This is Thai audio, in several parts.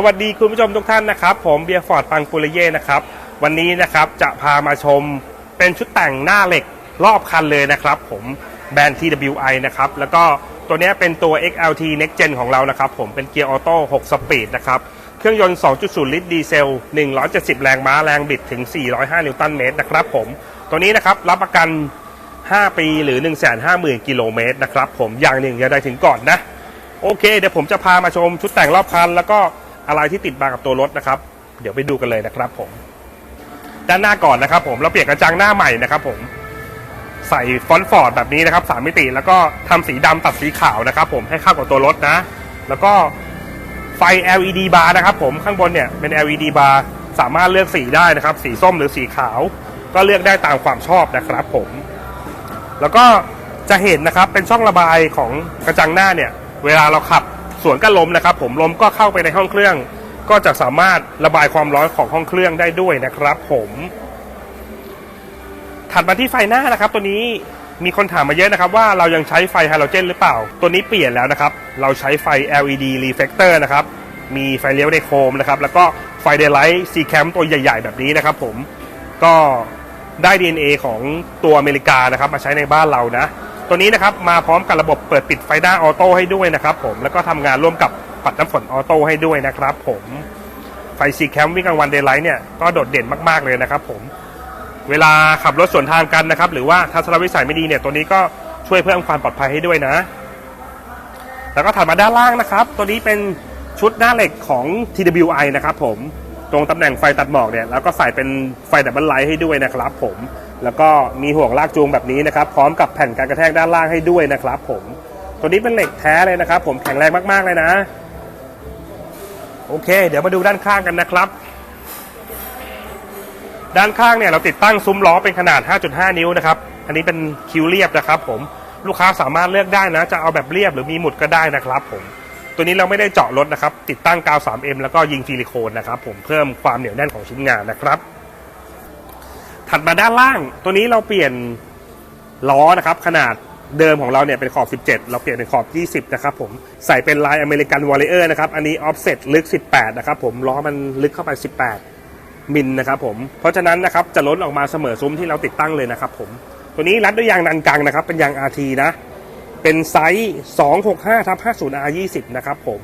สวัสดีคุณผู้ชมทุกท่านนะครับ ผมเบียร์ฟอร์ดปังปุริเย่นะครับ วันนี้นะครับจะพามาชมเป็นชุดแต่งหน้าเหล็กรอบคันเลยนะครับ ผมแบรนด์ TWI นะครับ แล้วก็ตัวนี้เป็นตัว XLT Next Gen ของเรานะครับ ผมเป็นเกียร์ออโต้6สปีดนะครับ เครื่องยนต์ 2.0 ลิตรดีเซล 170 แรงม้าแรงบิดถึง 405 นิวตันเมตรนะครับผมตัวนี้นะครับรับประกัน 5 ปีหรือ 150,000 กิโลเมตรนะครับผมอย่างหนึ่งอย่าได้ถึงก่อนนะโอเค เดี๋ยวผมจะพามาชมชุดแต่งรอบคันแล้วก็ อะไรที่ติดมากับตัวรถนะครับ เดี๋ยวไปดูกันเลยนะครับผม ด้านหน้าก่อนนะครับ ผมเราเปลี่ยนกระจังหน้าใหม่นะครับ ผมใส่ฟอนต์ฟอร์ดแบบนี้นะครับสามมิติแล้วก็ทำสีดำตัดสีขาวนะครับ ผมให้เข้ากับตัวรถนะ แล้วก็ไฟ LED บาร์นะครับ ผมข้างบนเนี่ยเป็น LED บาร์สามารถเลือกสีได้นะครับ สีส้มหรือสีขาว ก็เลือกได้ตามความชอบนะครับ ผม แล้วก็จะเห็นนะครับเป็นช่องระบายของกระจังหน้าเนี่ย เวลาเราขับ สวนกับลมนะครับ ผมลมก็เข้าไปในห้องเครื่อง ก็จะสามารถระบายความร้อนของห้องเครื่องได้ด้วยนะครับ ผมถัดมาที่ไฟหน้านะครับ ตัวนี้มีคนถามมาเยอะนะครับ ว่าเรายังใช้ไฟไฮโลเจนหรือเปล่า ตัวนี้เปลี่ยนแล้วนะครับ เราใช้ไฟ LED reflector นะครับ มีไฟเลี้ยวในโคมนะครับ แล้วก็ไฟเดลไลท์ซีแคมตัวใหญ่ ๆ แบบนี้นะครับผมก็ได้ DNA ของตัวอเมริกานะครับ มาใช้ในบ้านเรานะ ตัวนี้นะครับมาพร้อมกับระบบเปิดปิดไฟหน้าออโต้ให้ด้วยนะครับผมแล้วก็ทำงานร่วมกับปัดน้ำฝนออโต้ให้ด้วยนะครับผมไฟซีแคมวิ่งกลางวันเดย์ไลท์เนี่ยก็โดดเด่นมากๆเลยนะครับผมเวลาขับรถสวนทางกันนะครับ หรือว่าทัศนวิสัยไม่ดีเนี่ยตัวนี้ก็ช่วยเพิ่มความปลอดภัยให้ด้วยนะ แล้วก็ถัดมาด้านล่างนะครับ ตัวนี้เป็นชุดหน้าเหล็กของ TWI นะครับผมตรงตำแหน่งไฟตัดหมอกเนี่ยแล้วก็ใส่เป็นไฟดับเบิลไลท์ให้ด้วยนะครับผม แล้วก็มีห่วงลากจูงแบบนี้นะครับ พร้อมกับแผ่นการกระแทกด้านล่างให้ด้วยนะครับผม ตัวนี้เป็นเหล็กแท้เลยนะครับ ผมแข็งแรงมากๆเลยนะ โอเค เดี๋ยวมาดูด้านข้างกันนะครับ ด้านข้างเนี่ยเราติดตั้งซุ้มล้อเป็นขนาด 5.5 นิ้วนะครับ อันนี้เป็นคิวเรียบนะครับ ผม ลูกค้าสามารถเลือกได้นะ จะเอาแบบเรียบหรือมีหมุดก็ได้นะครับ ผม ตัวนี้เราไม่ได้เจาะรถนะครับ ติดตั้งกาว 3M แล้วก็ยิงซิลิโคนนะครับ ผม เพิ่มความเหนียวแน่นของชิ้นงานนะครับ ถัดมาด้านล่าง ตัวนี้เราเปลี่ยนล้อนะครับ ขนาดเดิมของเราเนี่ยเป็นขอบ 17 เราเปลี่ยนเป็นขอบ 20 นะครับผมใส่เป็นลายอเมริกันวอลเลอร์นะครับ อันนี้ออฟเซ็ตลึก 18 นะครับผมล้อมันลึกเข้าไป 18 มิลนะครับผมเพราะฉะนั้นนะครับจะล้นออกมาเสมอซุ้มที่เราติดตั้งเลยนะครับผมตัวนี้รัดด้วยยางนันกังนะครับ เป็นยาง RT นะเป็นไซส์265ทับ50 R20 นะครับผม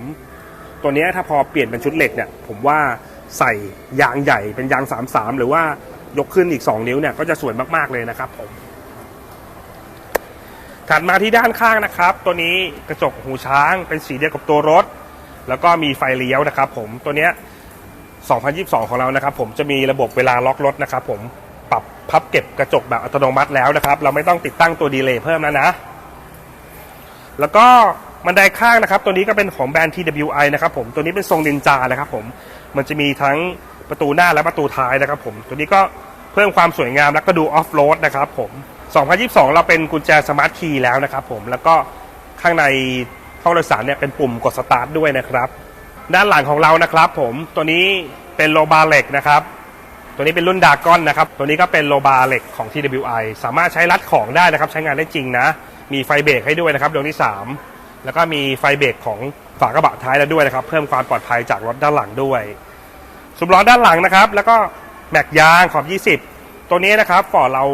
ตัวนี้ถ้าพอเปลี่ยนเป็นชุดเหล็กเนี่ยผมว่าใส่ยางใหญ่เป็นยาง 33 หรือว่า ยกขึ้นอีก 2 นิ้วเนี่ยก็จะสวยมากๆเลยนะครับผมถัดมาที่ด้านข้างนะครับ ตัวนี้กระจกหูช้างเป็นสีเดียวกับตัวรถ แล้วก็มีไฟเลี้ยวนะครับ ผมตัวเนี้ย2022 ของเรานะครับผมจะมีระบบเวลาล็อกรถนะครับผมปรับพับเก็บกระจกแบบอัตโนมัติแล้วนะครับ เราไม่ต้องติดตั้งตัวดีเลย์เพิ่มแล้วนะ แล้วก็บันไดข้างนะครับ ตัวนี้ก็เป็นของแบรนด์ TWI นะครับผมตัวนี้เป็นทรงนินจานะครับผม มันจะมีทั้งประตูหน้าและประตูท้ายนะครับผม ตัวนี้ก็เพิ่มความสวยงามแล้วก็ดูออฟโรดนะครับผม 2022 เราเป็นกุญแจสมาร์ทคีย์แล้วนะครับผมแล้วก็ข้างในห้องโดยสารเนี่ยเป็นปุ่มกดสตาร์ทด้วยนะครับ ด้านหลังของเรานะครับผมตัวนี้เป็นโลบาเหล็กนะครับตัวนี้เป็นรุ่นดากอนนะครับ ตัวนี้ก็เป็นโลบาเหล็กของ TWI สามารถใช้รัดของได้นะครับ ใช้งานได้จริงนะ มีไฟเบรกให้ด้วยนะครับดวงที่ 3 แล้วก็มีไฟเบรกของฝากระบะท้ายแล้วด้วยนะครับ เพิ่มความปลอดภัยจากรถด้านหลังด้วยซุ้มล้อด้านหลังนะครับ แล้วก็แม็กยางขอบ 20 ตัวนี้นะครับฟอร์เรา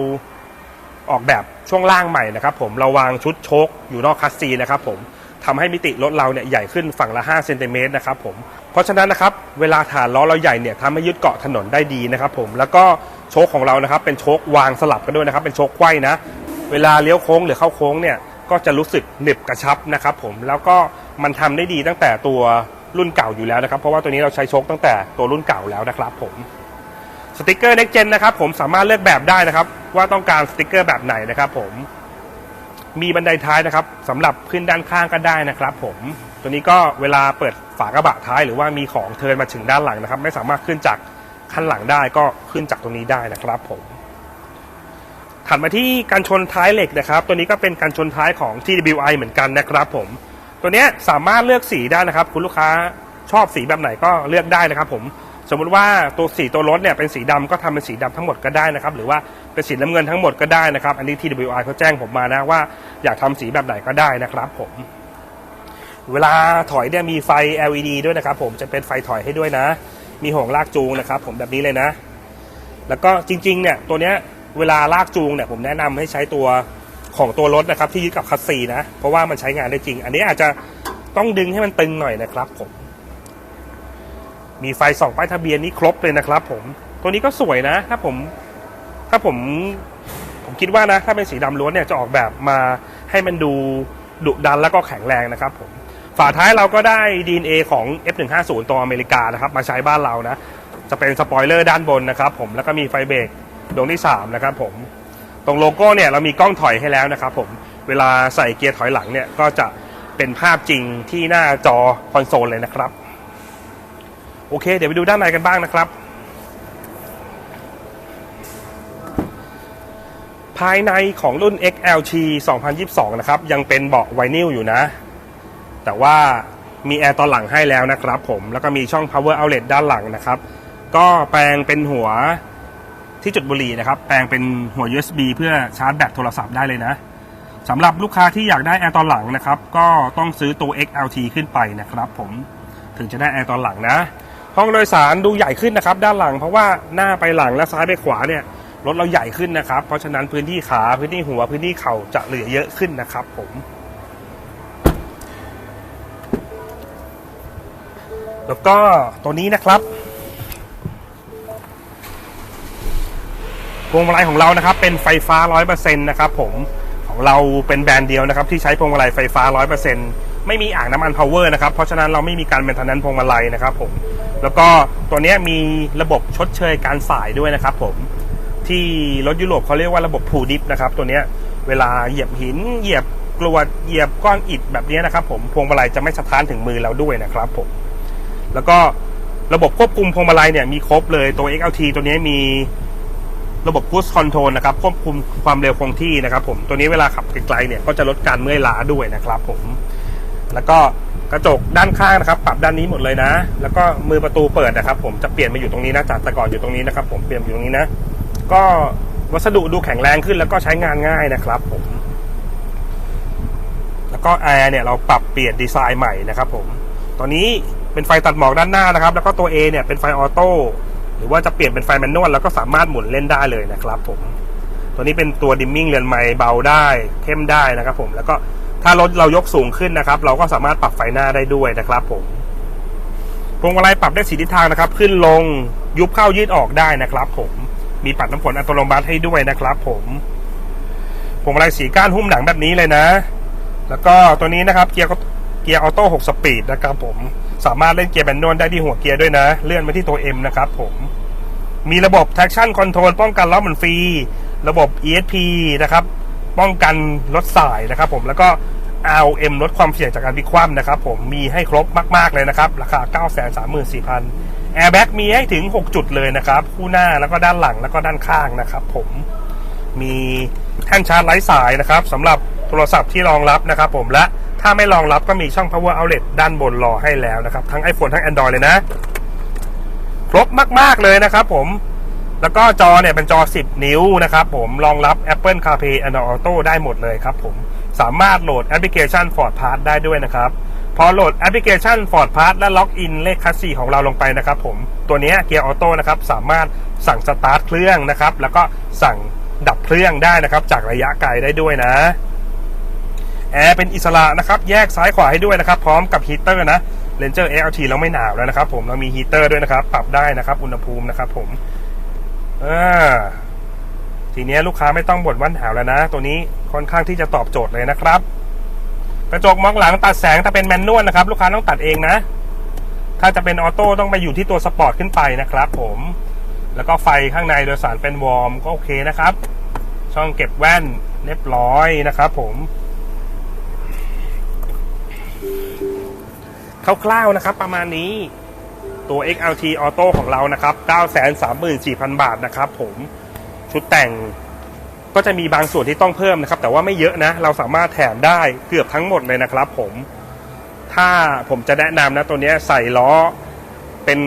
ออกแบบช่วงล่างใหม่นะครับ ผมเราวางชุดโชคอยู่นอกคัสซีนะครับผมทำให้มิติรถเราเนี่ยใหญ่ขึ้นฝั่งละ 5 เซนติเมตรนะครับผม เพราะฉะนั้นนะครับเวลาฐานล้อเราใหญ่เนี่ยทำให้ยึดเกาะถนนได้ดีนะครับผม แล้วก็โชคของเรานะครับเป็นโชควางสลับกันด้วยนะครับ เป็นโชคไขว้นะ เวลาเลี้ยวโค้งหรือเข้าโค้งเนี่ย ก็จะรู้สึกหนึบกระชับนะครับผมแล้วก็มันทำได้ดีตั้งแต่ตัวรุ่นเก่าอยู่แล้วนะครับ เพราะว่าตัวนี้เราใช้ชคตั้งแต่ตัวรุ่นเก่าแล้วนะครับผมสติกเกอร์ Next Gen นะครับผมสามารถเลือกแบบได้นะครับ ว่าต้องการสติกเกอร์แบบไหนนะครับผมมีบันไดท้ายนะครับสำหรับขึ้นด้านข้างก็ได้นะครับ ผมตัวนี้ก็เวลาเปิดฝากระบะท้าย หรือว่ามีของเทินมาถึงด้านหลังนะครับ ไม่สามารถขึ้นจากขั้นหลังได้ก็ขึ้นจากตรงนี้ได้นะครับผม ถัดมาที่การชนท้ายเหล็กนะครับ ตัวนี้ก็เป็นการชนท้ายของ TWI เหมือนกันนะครับผม ตัวเนี้ยสามารถเลือกสีได้นะครับ คุณลูกค้าชอบสีแบบไหนก็เลือกได้นะครับ ผม สมมุติว่าตัวสีตัวรถเนี่ยเป็นสีดำก็ทำเป็นสีดำทั้งหมดก็ได้นะครับ หรือว่าเป็นสีน้ำเงินทั้งหมดก็ได้นะครับ อันนี้ TWI เขาแจ้งผมมานะว่าอยากทำสีแบบไหนก็ได้นะครับ ผม เวลาถอยเนี่ยมีไฟ LED ด้วยนะครับ ผมจะเป็นไฟถอยให้ด้วยนะ มีห่วงลากจูงนะครับ ผมแบบนี้เลยนะ แล้วก็จริงๆเนี่ยตัวเนี้ย เวลาลากจูงเนี่ยผมแนะนำให้ใช้ตัวของตัวรถนะครับ ที่ยึดกับคัสซีนะ เพราะว่ามันใช้งานได้จริง อันนี้อาจจะต้องดึงให้มันตึงหน่อยนะครับผม มีไฟส่องป้ายทะเบียนนี่ครบเลยนะครับผม ตัวนี้ก็สวยนะ ถ้าผม ถ้าผม ผมคิดว่านะ ถ้าเป็นสีดำล้วนเนี่ยจะออกแบบมาให้มันดูดุดันแล้วก็แข็งแรงนะครับผม ฝาท้ายเราก็ได้ DNA ของ F150 ตัวอเมริกานะครับ มาใช้บ้านเรานะ จะเป็นสปอยเลอร์ด้านบนนะครับผม แล้วก็มีไฟเบรก ดวงที่3นะครับผมตรงโลโก้เนี่ยเรามีกล้องถอยให้แล้วนะครับผมเวลาใส่เกียร์ถอยหลังเนี่ยก็จะเป็นภาพจริงที่หน้าจอคอนโซลเลยนะครับ โอเค เดี๋ยวไปดูด้านในกันบ้างนะครับ ภายในของรุ่น XLT 2022 นะครับ ยังเป็นเบาะไวนิลอยู่นะ แต่ว่ามีแอร์ตอนหลังให้แล้วนะครับผม แล้วก็มีช่อง power outlet ด้านหลังนะครับ ก็แปลงเป็นหัว ที่จุดบุหรี่นะครับ แปลงเป็นหัว USB เพื่อชาร์จแบตโทรศัพท์ได้เลยนะสำหรับลูกค้าที่อยากได้แอร์ตอนหลังนะครับ ก็ต้องซื้อตัว XLT ขึ้นไปนะครับ ผมถึงจะได้แอร์ตอนหลังนะ ห้องโดยสารดูใหญ่ขึ้นนะครับ ด้านหลังเพราะว่าหน้าไปหลังและซ้ายไปขวาเนี่ยรถเราใหญ่ขึ้นนะครับ เพราะฉะนั้นพื้นที่ขาพื้นที่หัวพื้นที่เข่าจะเหลือเยอะขึ้นนะครับ ผมแล้วก็ตัวนี้นะครับ พวงมาลัยของเรานะครับเป็นไฟฟ้า 100%นะครับผมของเราเป็นแบรนด์เดียวนะครับที่ใช้พวงมาลัยไฟฟ้า 100%ไม่มีอ่างน้ำมันพาวเวอร์นะครับเพราะฉะนั้นเราไม่มีการเมนเทนนั้นพวงมาลัยนะครับผมแล้วก็ตัวนี้มีระบบชดเชยการสายด้วยนะครับผมที่รถยุโรปเขาเรียกว่าระบบผูดิฟนะครับตัวนี้เวลาเหยียบหิน เหยียบกรวดเหยียบก้อนอิฐแบบนี้นะครับผมพวงมาลัยจะไม่สะท้านถึงมือเราด้วยนะครับผมแล้วก็ระบบควบคุมพวงมาลัยเนี่ยมีครบเลยตัว XLT ตัวนี้มี ระบบ Cruise Control นะครับควบคุมความเร็วคงที่นะครับผมตัวนี้เวลาขับไกลๆเนี่ยก็จะลดการเมื่อยล้าด้วยนะครับผมแล้วก็กระจกด้านข้างนะครับ ปรับด้านนี้หมดเลยนะ แล้วก็มือประตูเปิดนะครับ ผมจะเปลี่ยนมาอยู่ตรงนี้นะจากแต่ก่อนอยู่ตรงนี้นะครับ ผมเปลี่ยนอยู่ตรงนี้นะ ก็วัสดุดูแข็งแรงขึ้นแล้วก็ใช้งานง่ายนะครับผมแล้วก็แอร์เนี่ยเราปรับเปลี่ยนดีไซน์ใหม่นะครับ ผมตอนนี้เป็นไฟตัดหมอกด้านหน้านะครับ แล้วก็ตัว A เนี่ยเป็นไฟออโต้ หรือว่าจะเปลี่ยนเป็นไฟแมนนวลแล้วก็สามารถหมุนเล่นได้เลยนะครับผม ตัวนี้เป็นตัวดิมมิ่งเรือนไม้เบาได้เข้มได้นะครับผมแล้วก็ถ้ารถเรายกสูงขึ้นนะครับ เราก็สามารถปรับไฟหน้าได้ด้วยนะครับผมพวงมาลัยปรับได้สีทิศทางนะครับ ขึ้นลงยุบเข้ายืดออกได้นะครับ ผมมีปัดน้ำฝนอัตโนมัติให้ด้วยนะครับ ผมพวงมาลัยสีก้านหุ้มหนังแบบนี้เลยนะ แล้วก็ตัวนี้นะครับเกียร์เกียร์ออโต้6สปีดนะครับผม สามารถเล่นเกียร์แบนนวลได้ที่หัวเกียร์ด้วยนะ เลื่อนมาที่ตัว M นะครับผมมีระบบ traction control ป้องกันล้อหมุนฟรี ระบบ ESP นะครับ ป้องกันรถสายนะครับผมแล้วก็ RM ลดความเสี่ยงจากการพลิกคว่ำนะครับผมมีให้ครบมาก ๆ เลยนะครับ ราคา 934,000 Airbag มีให้ถึง 6 จุดเลยนะครับ คู่หน้าแล้วก็ด้านหลังแล้วก็ด้านข้างนะครับผมมีแท่นชาร์จไร้สายนะครับสำหรับโทรศัพท์ที่รองรับนะครับผมและ ถ้าไม่รองรับก็มีช่อง power outlet ด้านบนรอให้แล้วนะครับ ทั้ง iPhone ทั้ง Android เลยนะ ครบมาก ๆ เลยนะครับผมแล้วก็จอเนี่ยเป็นจอ 10 นิ้วนะครับผมรองรับ Apple CarPlay Android Auto ได้หมดเลยครับผมสามารถโหลดแอปพลิเคชัน Ford Pass ได้ด้วยนะครับ พอโหลดแอปพลิเคชัน Ford Pass และล็อกอินเลขคัสซีของเราลงไปนะครับผมตัวนี้เกียร์ออโต้นะครับสามารถสั่งสตาร์ทเครื่องนะครับ แล้วก็สั่งดับเครื่องได้นะครับ จากระยะไกลได้ด้วยนะ แอร์เป็นอิสระนะครับ แยกซ้ายขวาให้ด้วยนะครับ พร้อมกับฮีเตอร์นะ Ranger XLT เราไม่หนาวแล้วนะครับ ผมเรามีฮีเตอร์ด้วยนะครับ ปรับได้นะครับ อุณหภูมินะครับ ผมอ่าทีนี้ลูกค้าไม่ต้องบ่นว่าหนาวแล้วนะ ตัวนี้ค่อนข้างที่จะตอบโจทย์เลยนะครับ กระจกมองหลังตัดแสงถ้าเป็นแมนนวลนะครับ ลูกค้าต้องตัดเองนะ ถ้าจะเป็นออโต้ต้องไปอยู่ที่ตัวสปอร์ตขึ้นไปนะครับ ผม แล้วก็ไฟข้างในโดยสารเป็นวอร์มก็โอเคนะครับ ช่องเก็บแว่นเรียบร้อยนะครับ ผม คร่าวๆนะครับ ประมาณนี้ตัว XLT Auto ของเรานะครับ 934,000 บาทนะครับผมชุดแต่งก็จะมีบางส่วนที่ต้องเพิ่มนะครับ แต่ว่าไม่เยอะนะ เราสามารถแถมได้เกือบทั้งหมดเลยนะครับผมถ้าผมจะแนะนำนะตัวนี้ใส่ล้อเป็น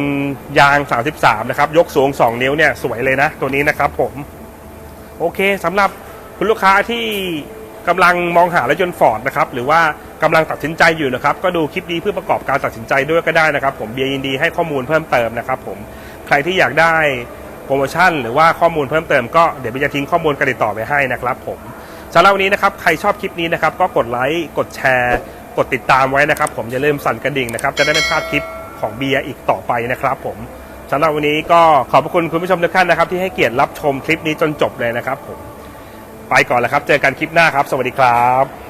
ยาง 33 นะครับ ยกสูง 2 นิ้วเนี่ยสวยเลยนะ ตัวนี้นะครับผมโอเคสำหรับคุณลูกค้าที่กำลังมองหารถยนต์ฟอร์ดนะครับ หรือว่า กำลังตัดสินใจอยู่นะครับ ก็ดูคลิปนี้เพื่อประกอบการตัดสินใจด้วยก็ได้นะครับ ผมเบียร์ยินดีให้ข้อมูลเพิ่มเติมนะครับ ผมใครที่อยากได้โปรโมชั่น หรือว่าข้อมูลเพิ่มเติมก็เดี๋ยวเบียร์จะทิ้งข้อมูลการติดต่อไว้ให้นะครับ ผมสำหรับวันนี้นะครับใครชอบคลิปนี้นะครับ ก็กดไลค์กดแชร์ กดติดตามไว้นะครับ ผมอย่าลืมสั่นกระดิ่งนะครับจะได้ไม่พลาดคลิปของเบียร์อีกต่อไปนะครับ ผมสำหรับวันนี้ก็ขอบพระคุณคุณผู้ชมทุกท่านนะครับ ที่ให้เกียรติรับชมคลิปนี้จนจบเลยนะครับ ผม ไปก่อนแล้วครับ เจอกันคลิปหน้าครับ สวัสดีครับ